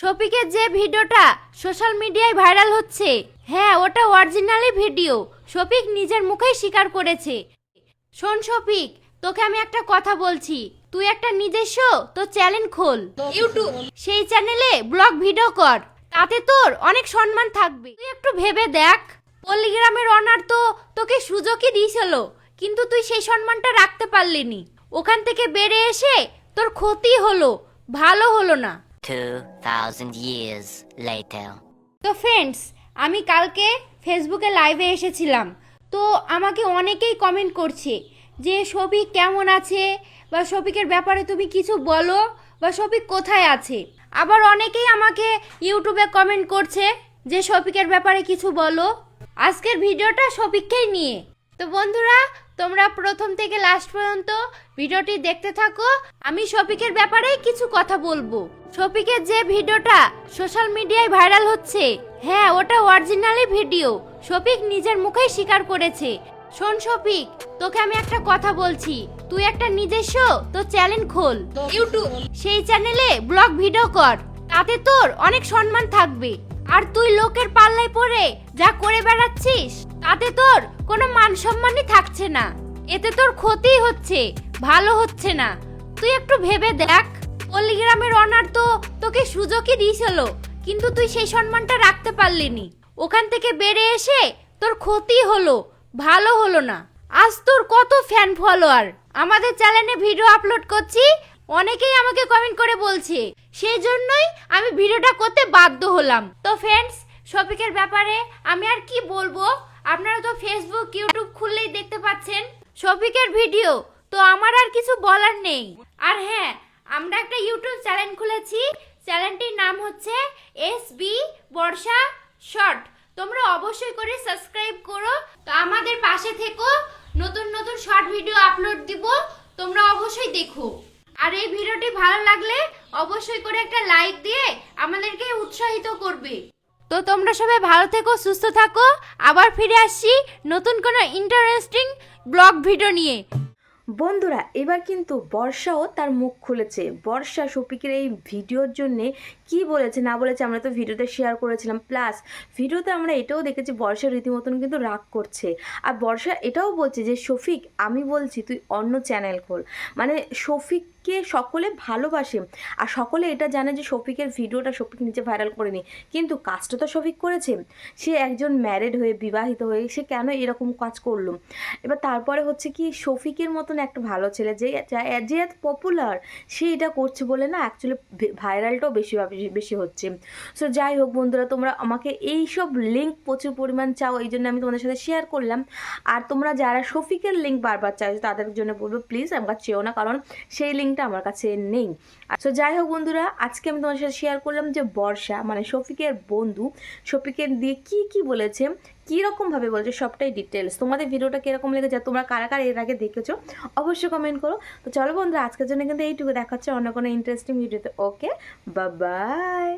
শফিকের যে ভিডিওটা সোশ্যাল মিডিয়ায় ভাইরাল হচ্ছে হ্যাঁ ওটা অরিজিনালি ভিডিও শফিক নিজের মুখেই স্বীকার করেছে। শোন শফিক তোকে আমি একটা কথা বলছি। তুই একটা নিজস্ব তো চ্যানেল খোল। ইউটিউব সেই চ্যানেলে ব্লগ ভিডিও কর। তাতে তোর অনেক সম্মান থাকবে। তুই একটু ভেবে দেখ। পল্লীগ্রামের অনার তো তোকে সুযোগই দিয়েছিল কিন্তু তুই সেই সম্মানটা রাখতে পারলিনি। ওখান থেকে বেড়ে এসে তোর ক্ষতি হলো ভালো হলো না। 2,000 years later. তো ফ্রেন্ডস আমি কালকে ফেসবুকে লাইভে এসেছিলাম। তো আমাকে অনেকেই কমেন্ট করছে যে শফিক কেমন আছে? বা শফিকের ব্যাপারে তুমি কিছু বলো? বা শফিক কোথায় আছে? আবার অনেকেই আমাকে ইউটিউবে কমেন্ট করছে যে শফিকের ব্যাপারে কিছু বলো? আজকের ভিডিওটা শফিককেই নিয়ে। তো বন্ধুরা তোমরা প্রথম থেকে লাস্ট পর্যন্ত ভিডিওটি দেখতে থাকো, আমি শফিকের ব্যাপারেই কিছু কথা বলব। শফিকের যে ভিডিওটা সোশ্যাল মিডিয়ায় ভাইরাল হচ্ছে হ্যাঁ ওটা অরিজিনালি ভিডিও। শফিক নিজের মুখেই স্বীকার করেছে। শোন শফিক, তোকে আমি একটা কথা বলছি। তুই একটা নিজস্ব তো চ্যানেল খোল। ইউটিউব, সেই চ্যানেলে ব্লগ ভিডিও কর। তাতে তোর অনেক সম্মান থাকবে। আর তুই লোকের পাল্লায় পড়ে যা করে বেড়াচ্ছিস, তাতে তোর কোনো মান সম্মানই থাকছে না। এতে তোর ক্ষতি হচ্ছে। ভালো হচ্ছে না। তুই একটু ভেবে দেখ। পল্লীগ্রামের অনার তো তোকে সুযোগই দিয়েছিল, কিন্তু তুই সেই সম্মানটা রাখতে পারলিনি। ওখান থেকে বেড়ে এসে তোর ক্ষতি হলো, ভালো হলো না। আজ তোর কত ফ্যান ফলোয়ার আমাদের চ্যানেলে ভিডিও আপলোড করছি, অনেকেই আমাকে কমেন্ট করে বলছে। সেই জন্যই আমি ভিডিওটা করতে বাধ্য হলাম। তো ফ্রেন্ডস শপিকের ব্যাপারে আমি আর কি বলব? আপনারা তো ফেসবুক ইউটিউব খুললেই দেখতে পাচ্ছেন। শফিকের ভিডিও তো আমার আর কিছু বলার নেই। আর হ্যাঁ আমরা একটা ইউটিউব চ্যানেল খুলেছি। চ্যানেলটির নাম হচ্ছে এস বি বর্ষা শর্ট তোমরা অবশ্যই করে সাবস্ক্রাইব করো। তো আমাদের পাশে থেকো। নতুন নতুন শর্ট ভিডিও আপলোড দিব। তোমরা অবশ্যই দেখো। আর এই ভিডিওটি ভালো লাগলে অবশ্যই করে একটা লাইক দিয়ে আমাদেরকে উৎসাহিত করবে। তো তোমরা সবাই ভালো থেকো, সুস্থ থাকো। আবার ফিরে আসছি নতুন কোনো ইন্টারেস্টিং ব্লগ ভিডিও নিয়ে। বন্ধুরা এবার কিন্তু বর্ষাও তার মুখ খুলেছে। বর্ষা শফিকের এই ভিডিওর জন্যে কি বলেছে, না বলেছে আমরা তো ভিডিওতে শেয়ার করেছিলাম। প্লাস ভিডিওতে আমরা এটাও দেখেছি, বর্ষা রীতিমতন কিন্তু রাগ করছে। আর বর্ষা এটাও বলছে যে, শফিক, আমি বলছি তুই অন্য চ্যানেল খোল। মানে শফিককে সকলে ভালোবাসে। আর সকলে এটা জানে যে, শফিকের ভিডিওটা শফিক নিচে ভাইরাল করেনি। কিন্তু কাজটা তো শফিক করেছে। সে একজন ম্যারেড হয়ে, বিবাহিত হয়ে, সে কেন এরকম কাজ করল? এবার তারপরে হচ্ছে কি, শফিকের মতন একটা ভালো ছেলে যে যে এত পপুলার সে এটা করছে বলে না অ্যাকচুয়ালি ভাইরালটাও বেশি বেশি- বেশি হচ্ছে। সো যাই হোক বন্ধুরা, তোমরা আমাকে এই সব লিঙ্ক প্রচুর পরিমাণ চাও, এই জন্য আমি তোমাদের সাথে শেয়ার করলাম। আর তোমরা যারা শফিকের লিঙ্ক বারবার চাইছো তাদের জন্য বলব প্লিজ আমার চেয়েও না, কারণ সেই লিঙ্কটা আমার কাছে নেই। সো যাই হোক বন্ধুরা, আজকে আমি তোমাদের সাথে শেয়ার করলাম যে বর্ষা মানে শফিকের বন্ধু, শফিকের দিয়ে কি কি বলেছে কীরকমভাবে বলছে সবটাই ডিটেলস তোমাদের ভিডিওটা কীরকম লেগেছে? তোমরা কারা কারা এর আগে দেখেছ? অবশ্যই কমেন্ট করো। তো চলো বন্ধুরা, আজকের জন্য কিন্তু এইটুকু। দেখাচ্ছে অন্য কোনো ইন্টারেস্টিং ভিডিওতে ওকে বা বাই